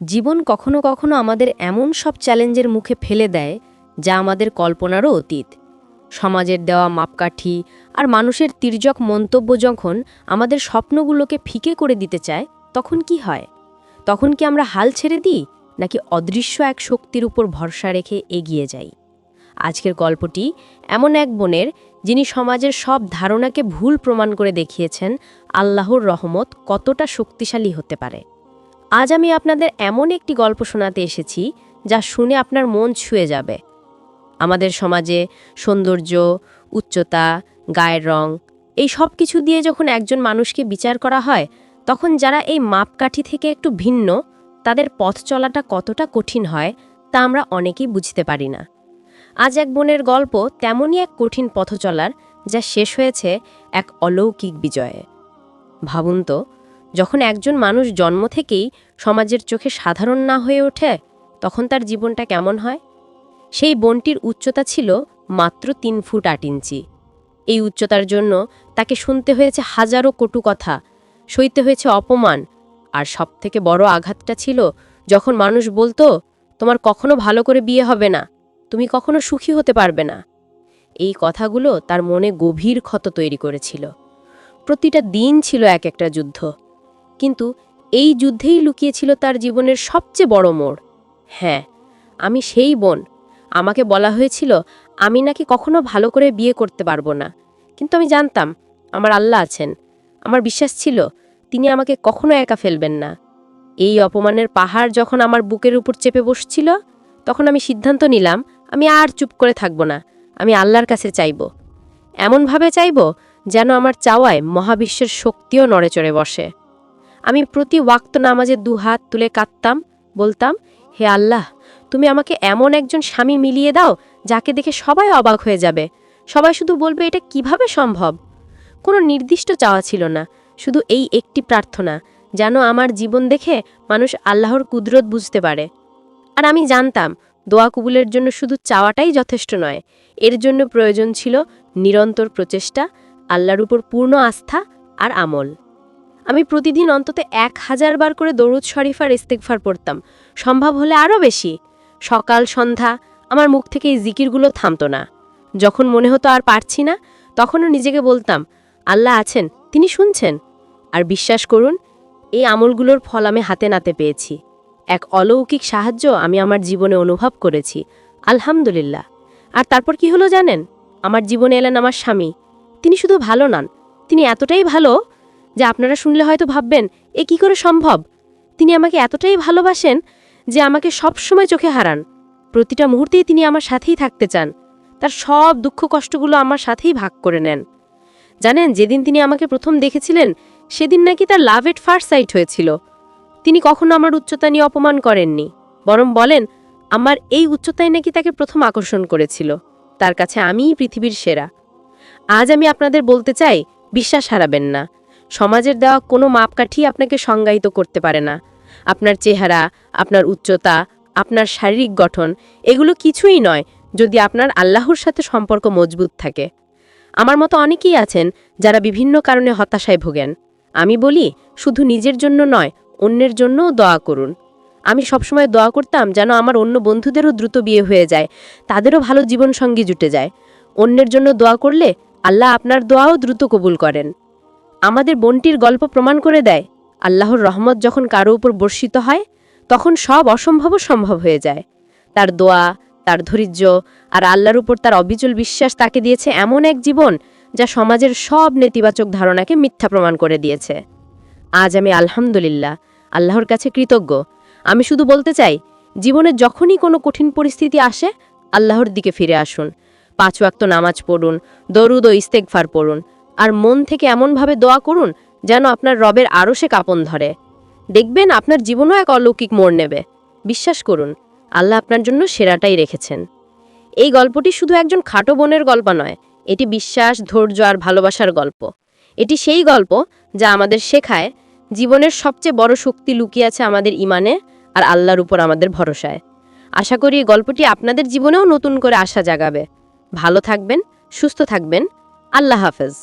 জীবন কখনো কখনো আমাদের এমন সব চ্যালেঞ্জের মুখে ফেলে দেয়, যা আমাদের কল্পনারও অতীত। সমাজের দেওয়া মাপকাঠি আর মানুষের তির্যক মন্তব্য যখন আমাদের স্বপ্নগুলোকে ফিকে করে দিতে চায়, তখন কি হয়? তখন কি আমরা হাল ছেড়ে দিই, নাকি অদৃশ্য এক শক্তির উপর ভরসা রেখে এগিয়ে যাই? আজকের গল্পটি এমন এক বোনের, যিনি সমাজের সব ধারণাকে ভুল প্রমাণ করে দেখিয়েছেন, আল্লাহর রহমত কতটা শক্তিশালী হতে পারে। আজ আমি আপনাদের এমন একটি গল্প শোনাতে এসেছি যা শুনে আপনার মন ছুঁয়ে যাবে। আমাদের সমাজে সৌন্দর্য, উচ্চতা, গায়ের রং এই সব কিছু দিয়ে যখন একজন মানুষকে বিচার করা হয়, তখন যারা এই মাপকাঠি থেকে একটু ভিন্ন, তাদের পথ চলাটা কতটা কঠিন হয় তা আমরা অনেকেই বুঝতে পারি না। আজ এক বোনের গল্প তেমনই এক কঠিন পথ চলার যা শেষ হয়েছে এক অলৌকিক বিজয়ে। ভাবুন তো যখন একজন মানুষ জন্ম থেকেই সমাজের চোখে সাধারণ না হয়ে ওঠে, তখন তার জীবনটা কেমন হয়? সেই বনটির উচ্চতা ছিল মাত্র তিন ফুট আট ইঞ্চি। এই উচ্চতার জন্য তাকে শুনতে হয়েছে হাজারো কটু কথা, সইতে হয়েছে অপমান, আর সবথেকে বড় আঘাতটা ছিল যখন মানুষ বলতো, তোমার কখনো ভালো করে বিয়ে হবে না, তুমি কখনো সুখী হতে পারবে না। এই কথাগুলো তার মনে গভীর ক্ষত তৈরি করেছিল। প্রতিটা দিন ছিল এক একটা যুদ্ধ। কিন্তু এই যুদ্ধেই লুকিয়েছিল তার জীবনের সবচেয়ে বড় মোড়। হ্যাঁ আমি সেই বোন। আমাকে বলা হয়েছিল, আমি নাকি কখনো ভালো করে বিয়ে করতে পারব না। কিন্তু আমি জানতাম, আমার আল্লাহ আছেন। আমার বিশ্বাস ছিল, তিনি আমাকে কখনো একা ফেলবেন না। এই অপমানের পাহাড় যখন আমার বুকের উপর চেপে বসছিল, তখন আমি সিদ্ধান্ত নিলাম, আমি আর চুপ করে থাকব না। আমি আল্লাহর কাছে চাইব। এমনভাবে চাইব, যেন আমার চাওয়ায় মহাবিশ্বের শক্তিও নড়ে চড়ে বসে। আমি প্রতি ওয়াক্ত নামাজে দু হাত তুলে কাঁদতাম, বলতাম, হে আল্লাহ, তুমি আমাকে এমন একজন স্বামী মিলিয়ে দাও যাকে দেখে সবাই অবাক হয়ে যাবে। সবাই শুধু বলবে, এটা কীভাবে সম্ভব? কোনো নির্দিষ্ট চাওয়া ছিল না, শুধু এই একটি প্রার্থনা, যেন আমার জীবন দেখে মানুষ আল্লাহর কুদরত বুঝতে পারে। আর আমি জানতাম, দোয়া কবুলের জন্য শুধু চাওয়াটাই যথেষ্ট নয়, এর জন্য প্রয়োজন ছিল নিরন্তর প্রচেষ্টা, আল্লাহর উপর পূর্ণ আস্থা আর আমল। আমি প্রতিদিন অন্তত এক হাজার বার করে দরুদ শরীফার ইস্তেকফার পড়তাম। সম্ভব হলে আরও বেশি। সকাল, সন্ধ্যা আমার মুখ থেকে এই জিকিরগুলো থামতো না। যখন মনে হতো আর পারছি না, তখনও নিজেকে বলতাম, আল্লাহ আছেন, তিনি শুনছেন। আর বিশ্বাস করুন, এই আমলগুলোর ফল আমি হাতে নাতে পেয়েছি। এক অলৌকিক সাহায্য আমি আমার জীবনে অনুভব করেছি। আলহামদুলিল্লাহ। আর তারপর কি হলো জানেন? আমার জীবনে এলেন আমার স্বামী। তিনি শুধু ভালো নন। তিনি এতটাই ভালো যে আপনারা শুনলে হয়তো ভাববেন, এ কি করে সম্ভব? তিনি আমাকে এতটাই ভালোবাসেন যে আমাকে সব সময় চোখে হারান। প্রতিটা মুহূর্তেই তিনি আমার সাথেই থাকতে চান। তার সব দুঃখ কষ্টগুলো আমার সাথেই ভাগ করে নেন। জানেন, যেদিন তিনি আমাকে প্রথম দেখেছিলেন, সেদিন নাকি তার লাভ এট ফার্স্ট সাইট হয়েছিল। তিনি কখনো আমার উচ্চতা নিয়ে অপমান করেননি, বরং বলেন, আমার এই উচ্চতায় নাকি তাকে প্রথম আকর্ষণ করেছিল। তার কাছে আমিই পৃথিবীর সেরা। আজ আমি আপনাদের বলতে চাই, বিশ্বাস হারাবেন না। সমাজের দেওয়া কোনো মাপকাঠি আপনাকে সংজ্ঞায়িত করতে পারে না। আপনার চেহারা, আপনার উচ্চতা, আপনার শারীরিক গঠন, এগুলো কিছুই নয়, যদি আপনার আল্লাহর সাথে সম্পর্ক মজবুত থাকে। আমার মতো অনেকেই আছেন যারা বিভিন্ন কারণে হতাশায় ভোগেন। আমি বলি, শুধু নিজের জন্য নয়, অন্যের জন্যও দোয়া করুন। আমি সবসময় দোয়া করতাম যেন আমার অন্য বন্ধুদেরও দ্রুত বিয়ে হয়ে যায়, তাদেরও ভালো জীবনসঙ্গী জুটে যায়। অন্যের জন্য দোয়া করলে আল্লাহ আপনার দোয়াও দ্রুত কবুল করেন। আমাদের বোনটির গল্প প্রমাণ করে দেয়, আল্লাহর রহমত যখন কারও উপর বর্ষিত হয়, তখন সব অসম্ভবও সম্ভব হয়ে যায়। তার দোয়া, তার ধৈর্য আর আল্লাহর উপর তার অবিচল বিশ্বাস তাকে দিয়েছে এমন এক জীবন যা সমাজের সব নেতিবাচক ধারণাকে মিথ্যা প্রমাণ করে দিয়েছে। আজ আমি আলহামদুলিল্লাহ আল্লাহর কাছে কৃতজ্ঞ। আমি শুধু বলতে চাই, জীবনে যখনই কোনো কঠিন পরিস্থিতি আসে, আল্লাহর দিকে ফিরে আসুন। পাঁচ ওয়াক্ত নামাজ পড়ুন, দরুদ ও ইস্তেকফার পড়ুন। আর মন থেকে এমনভাবে দোয়া করুন যেন আপনার রবের আরও সে কাপন ধরে। দেখবেন আপনার জীবনও এক অলৌকিক মোড় নেবে। বিশ্বাস করুন, আল্লাহ আপনার জন্য সেরাটাই রেখেছেন। এই গল্পটি শুধু একজন খাটো বোনের গল্প নয়, এটি বিশ্বাস, ধৈর্য আর ভালোবাসার গল্প। এটি সেই গল্প যা আমাদের শেখায় জীবনের সবচেয়ে বড় শক্তি লুকিয়ে আছে আমাদের ইমানে আর আল্লাহর উপর আমাদের ভরসায়। আশা করি এই গল্পটি আপনাদের জীবনেও নতুন করে আশা জাগাবে। ভালো থাকবেন, সুস্থ থাকবেন। আল্লাহ হাফেজ।